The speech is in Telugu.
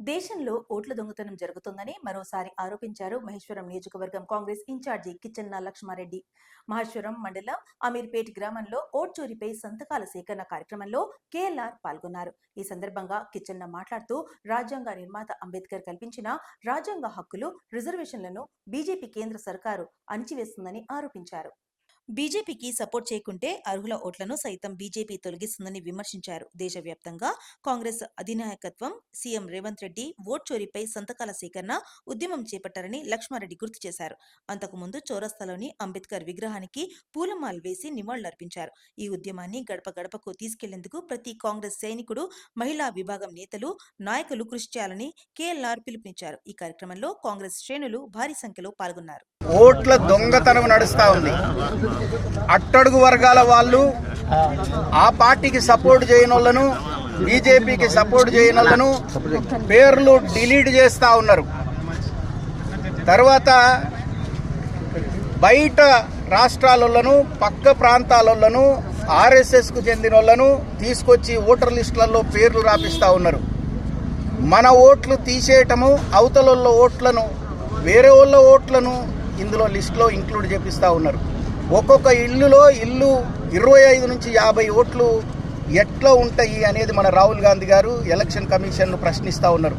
దేశంలో ఓట్ల దొంగతనం జరుగుతోందని మరోసారి ఆరోపించారు మహేశ్వరం నియోజకవర్గం కాంగ్రెస్ ఇన్ఛార్జి కిచెన్న లక్ష్మారెడ్డి. మహేశ్వరం మండలం అమీర్పేట్ గ్రామంలో ఓట్ చోరీపై సంతకాల సేకరణ కార్యక్రమంలో కేఎల్ఆర్ పాల్గొన్నారు. ఈ సందర్భంగా కిచెన్న మాట్లాడుతూ రాజ్యాంగ నిర్మాత అంబేద్కర్ కల్పించిన రాజ్యాంగ హక్కులు రిజర్వేషన్లను బీజేపీ కేంద్ర సర్కారు అణిచివేస్తుందని ఆరోపించారు. బీజేపీకి సపోర్ట్ చేయకుంటే అర్హుల ఓట్లను సైతం బీజేపీ తొలగిస్తుందని విమర్శించారు. దేశవ్యాప్తంగా కాంగ్రెస్ అధినాయకత్వం సీఎం రేవంత్ రెడ్డి ఓట్ చోరీపై సంతకాల సేకరణ ఉద్యమం చేపట్టారని లక్ష్మారెడ్డి గుర్తు చేశారు. అంతకుముందు చౌరస్తాలోని అంబేద్కర్ విగ్రహానికి పూలమాలు వేసి నివాళులర్పించారు. ఈ ఉద్యమాన్ని గడప గడపకు తీసుకెళ్ళేందుకు ప్రతి కాంగ్రెస్ సైనికుడు మహిళా విభాగం నేతలు నాయకులు కృషి చేయాలని కేఎల్ఆర్ పిలుపునిచ్చారు. ఈ కార్యక్రమంలో కాంగ్రెస్ శ్రేణులు భారీ సంఖ్యలో పాల్గొన్నారు. ఓట్ల దొంగతనం నడుస్తూ ఉంది. అట్టడుగు వర్గాల వాళ్ళు ఆ పార్టీకి సపోర్ట్ చేయని వాళ్ళను బీజేపీకి సపోర్ట్ చేయని వాళ్ళను పేర్లు డిలీట్ చేస్తూ ఉన్నారు. తర్వాత బయట రాష్ట్రాలను పక్క ప్రాంతాలను ఆర్ఎస్ఎస్కు చెందిన వాళ్ళను తీసుకొచ్చి ఓటర్ లిస్టులలో పేర్లు రాపిస్తూ ఉన్నారు. మన ఓట్లు తీసేయటము అవతల ఓట్లను వేరే వాళ్ళ ఓట్లను ఇందులో లిస్టులో ఇంక్లూడ్ చేపిస్తూ ఉన్నారు. ఒక్కొక్క ఇల్లులో ఇల్లు ఇరవై ఐదు నుంచి యాభై ఓట్లు ఎట్లా ఉంటాయి అనేది మన రాహుల్ గాంధీ గారు ఎలక్షన్ కమిషన్ను ప్రశ్నిస్తూ ఉన్నారు.